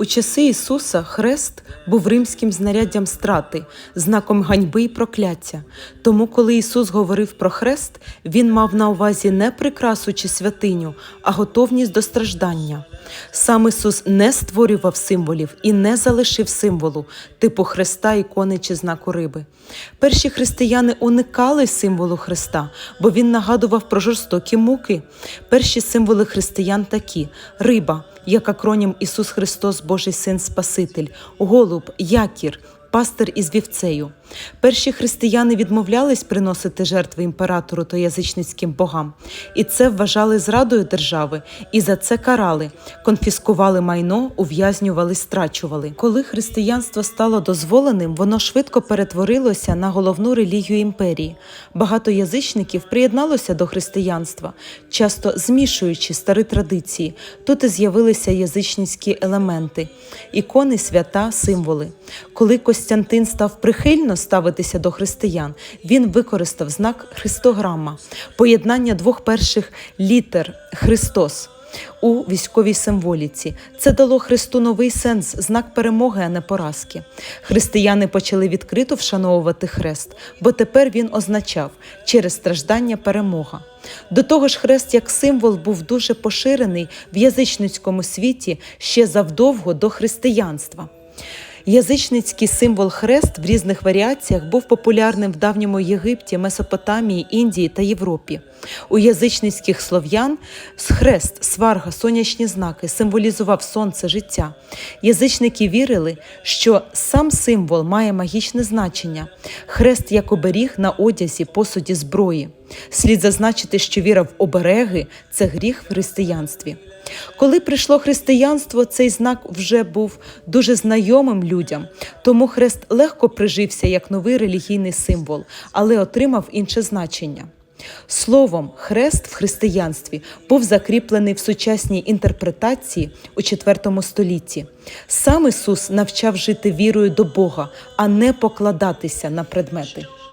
У часи Ісуса хрест був римським знаряддям страти, знаком ганьби і прокляття. Тому, коли Ісус говорив про хрест, Він мав на увазі не прикрасу чи святиню, а готовність до страждання. Сам Ісус не створював символів і не залишив символу, типу хреста, ікони чи знаку риби. Перші християни уникали символу хреста, бо він нагадував про жорстокі муки. Перші символи християн такі: риба, як акронім Ісус Христос, Божий Син Спаситель, голуб, якір. Пастир із вівцею. Перші християни відмовлялись приносити жертви імператору та язичницьким богам, і це вважали зрадою держави, і за це карали, конфіскували майно, ув'язнювали, страчували. Коли християнство стало дозволеним, воно швидко перетворилося на головну релігію імперії. Багато язичників приєдналося до християнства, часто змішуючи старі традиції. Тут і з'явилися язичницькі елементи, ікони, свята, символи. Коли Костянтин став прихильно ставитися до християн, він використав знак Христограма, поєднання двох перших літер Христос. У військовій символіці це дало Христу новий сенс, знак перемоги, а не поразки. Християни почали відкрито вшановувати хрест, бо тепер він означав через страждання перемога. До того ж, хрест як символ був дуже поширений в язичницькому світі ще завдовго до християнства. Язичницький символ хрест в різних варіаціях був популярним в давньому Єгипті, Месопотамії, Індії та Європі. У язичницьких слов'ян хрест, сварга, сонячні знаки символізував сонце життя. Язичники вірили, що сам символ має магічне значення. Хрест як оберіг на одязі, посуді зброї. Слід зазначити, що віра в обереги це гріх в християнстві. Коли прийшло християнство, цей знак вже був дуже знайомим людям, тому хрест легко прижився як новий релігійний символ, але отримав інше значення. Словом, хрест в християнстві був закріплений в сучасній інтерпретації у IV столітті. Сам Ісус навчав жити вірою до Бога, а не покладатися на предмети.